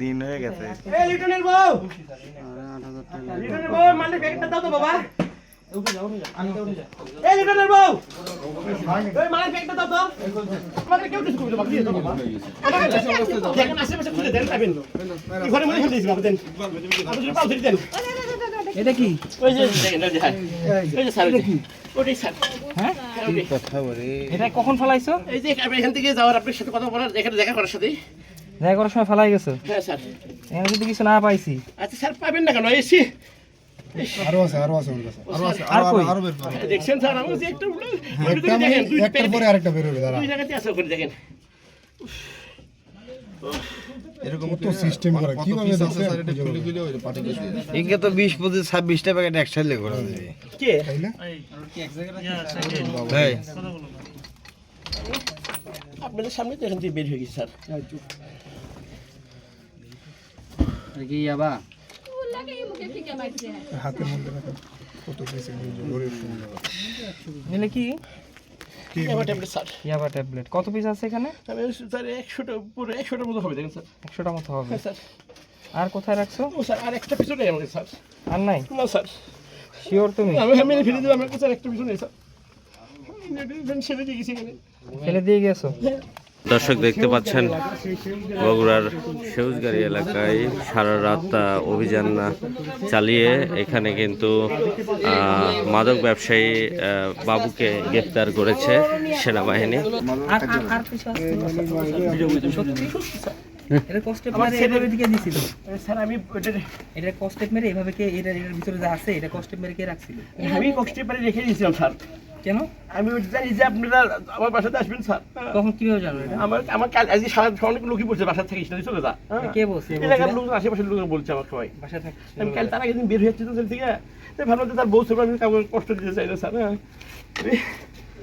দিন হয়ে গেছে এই লিটনের বউ লিটনের বউ মালিক ব্যাগটা দাও তো বাবা এই লিটনের বউ এই মালিক ব্যাগটা দাও তো আমাকে কেউ কিছু করবে বাবা দাও বাবা দেখেন আশেপাশে খুঁজে দেন পাবেন এই ঘরে বাবা দেন আপনি যদি পাও দেন এটা কি ওই যে ওই যে হ্যাঁ স্যার ওটাই স্যার হ্যাঁ। কথা বলি? এটা কখন ফেলাইছো? এই যে এখান থেকে যাওয়ার আপনার সাথে কথা বলার এখানে দেখা করার সাথে। দেখা করার সময় ফেলাই গেছো? হ্যাঁ স্যার। এখানে যদি কিছু না পাইছি। আচ্ছা স্যার পাবেন না কেন? এসি আরও আছে আরও আছে আরও আছে আরও আরো- আরও বের করো দেখছেন স্যার আমি বলছি একটা একটা একটা দেখেন দুই একটার পরে আরেকটা বের হবে দাঁড়া দুই জায়গাতে আছে ওখানে দেখেন। এরকম তো সিস্টেম করা। কীভাবে দেখছে খুলে খুলে ওই পাটি দিয়ে ইনকে তো বিশ পঁচিশ ছাব্বিশটা প্যাকেট একসাথে করে দেবে কে? তাইলে? ভাই আপনাদের সামনে তো এখান থেকে বের হয়ে গেছে স্যার। মধ্যে কত কি? কি ট্যাবলেট স্যার ইয়াবা ট্যাবলেট কত পিস আছে এখানে? আমি স্যার একশোটা পুরো একশোটার মতো হবে দেখেন স্যার একশোটার মতো হবে। হ্যাঁ স্যার আর কোথায় রাখছো? ও স্যার আর একটা পিছনে আমাদের স্যার আর নাই? না স্যার শিওর তুমি? আমি আমি ফিরে দিলাম আমার স্যার একটা পিছনে স্যার ছেড়ে দিয়ে গেছি এখানে। ফেলে দিয়ে গেছো? দর্শক দেখতে পাচ্ছেন বগুড়ার সেউজগাড়ি এলাকায় সারা রাত অভিযান চালিয়ে এখানে কিন্তু আহ, মাদক ব্যবসায়ী আহ, বাবুকে গ্রেপ্তার করেছে সেনাবাহিনী। এটা কস্টেপ মেরে এভাবে দিকে দিছিল স্যার আমি এটা কস্টেপ মেরে এভাবে কে এটা এটার ভিতরে যা আছে এটা কস্টেপ মেরে কে রাখছিল? আমি কক্সটেপারে রেখে দিয়েছিলাম স্যার। কেন? আমি জানি যে আপনারা আমার বাসাতে আসবেন স্যার। তখন কীভাবে আমার আমার কাল আজকে সারা অনেক লোকই বলছে বাসা চলে যা হ্যাঁ। কে বলছে? এলাকার লোক আশেপাশের লোক বলছে আমার সবাই। থাকছে আমি কাল তার আগে বের হয়ে তো থেকে। তাই ভাবলাম যে তার বউ ছিল আমি কাউকে কষ্ট দিতে চাই না স্যার হ্যাঁ?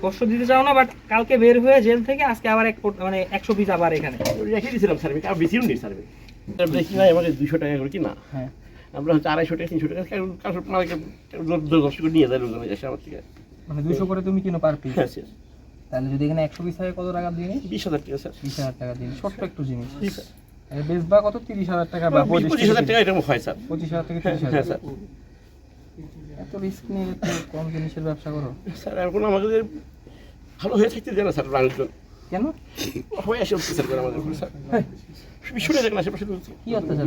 কষ্ট দিতে চাও না বাট কালকে বের হয়ে জেল থেকে আজকে আবার এক মানে একশো পিস আবার এখানে। রেখে দিয়েছিলাম স্যার আমি বেশিও নেই স্যার বেশি নাই আমাকে দুশো টাকা করে কি না হ্যাঁ। আমরা হচ্ছে আড়াইশো টাকা তিনশো টাকা কারণ নিয়ে যায় লোকজন এসে আমার থেকে। মানে দুইশো করে তুমি কিনো পার পিস হ্যাঁ স্যার তাহলে যদি এখানে একশো পিস হয় কত টাকা দিয়ে বিশ হাজার টাকা স্যার বিশ হাজার টাকা দিয়ে ছোট্ট একটু জিনিস। বেচবা কত? তিরিশ হাজার টাকা বা পঁচিশ হাজার টাকা এরকম হয় স্যার পঁচিশ হাজার থেকে হ্যাঁ তিরিশ হ্যাঁ হাজার স্যার এত রিস্ক নিয়ে কম জিনিসের ব্যবসা করো। স্যার এখন আমাদের ভালো হয়ে থাকতে দেয় না স্যার মানুষজন কেন? হয়ে আসে অত্যাচার করে আমাদের শুনে দেখেন আশেপাশে কি অত্যাচার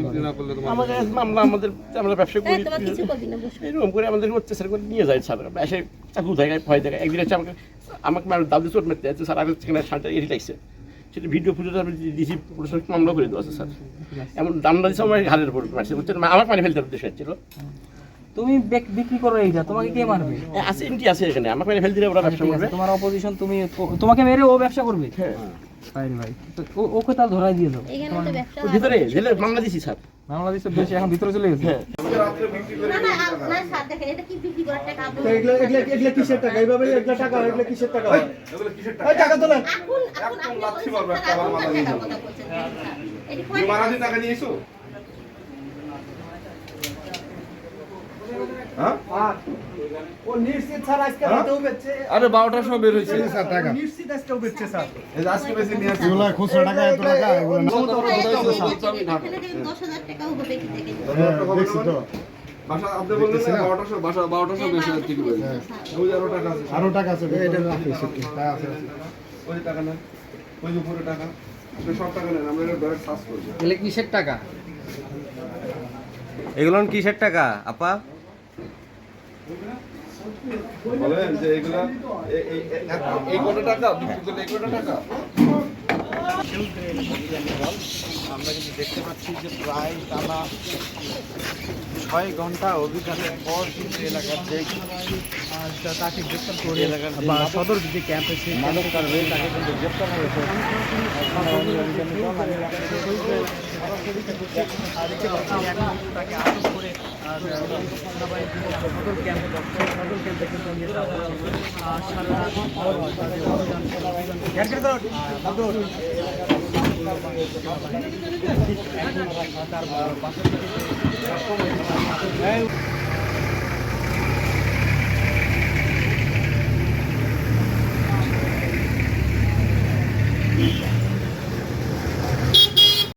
আমাদের মামলা আমাদের আমরা ব্যবসা করি এরকম করে আমাদের অত্যাচার করে নিয়ে যায় স্যার। এসে চাকু দেখায় ভয় দেখায় একদিন এসে আমাকে আমাকে মানুষ দাবি চোট মারতে যাচ্ছে স্যার। আমি সেখানে শান্তি এটি লাগছে। সেটা ভিডিও ফুটেজ আমি দিয়েছি পুলিশের মামলা করে দেওয়া আছে স্যার। এমন দামটা দিচ্ছে আমার ঘাড়ের উপর মারছে বুঝছেন? আমার পানি ফেলতে উদ্দেশ্য হচ্ছিল। তুমি বেক- বিক্রি করো এইটা তোমাকে কে মারবে? আছে এমটি আছে এখানে আমার পানি ফেলতে দিলে ওরা ব্যবসা ঠিক করবে। তোমার অপোজিশন তুমি তোমাকে মেরে ও ব্যবসা করবে? হ্যাঁ। ভাই ভাই তো ও- ওকে তাহলে ধরাই দিয়ে দাও। এখানে তো ব্যবসা ওর ভিতরে জেলে মামলা দিছি স্যার বাংলাদেশের বেশি এখন ভিতরে চলে গেছে। হ্যাঁ। না না আপনার দেখেন এটা কি বিক্রি করার টাকা? এগুলা এগুলা এগুলা কিসের টাকা? এইভাবে এগুলা টাকা এগুলা কিসের টাকা? এই টাকা? তো না এখন এখন লাথি মারবে একটা আমার মাথা নিয়ে এটি কয় মারাজি টাকা নিয়েছো হ্যাঁ ও নিশ্চিত স্যার আজকে রাতেও বেচছে আরে বারোটার সময় বের হয়েছে। এগুলা এগুলা হ্যাঁ, দেখছি তো। বাসা আপনি বললেন না বারোটার সময় বাসা বারোটার সময় বেশি থেকে বেরিয়ে ওই যে আরও টাকা আছে। টাকা আছে এটা টাকা ওই টাকা নেন। ওই উপরে টাকা। সব টাকা নেন আমরা এটা সার্চ করছি এলে কিসের টাকা? এগুলো কিসের টাকা আপা? বলেন যে এগুলা এই- কত টাকা? এই কটা টাকা? আমরা কিন্তু দেখতে পাচ্ছি যে প্রায় টানা ছয় ঘণ্টা অভিযানের পর কিন্তু এলাকার যে তাকে গ্রেপ্তার করে বা সদর যে ক্যাম্পে সেই তাকে কিন্তু গ্রেপ্তার তাকে আটক করে সদর ক্যাম্পে সদর কিন্তু নিয়ে সারা তার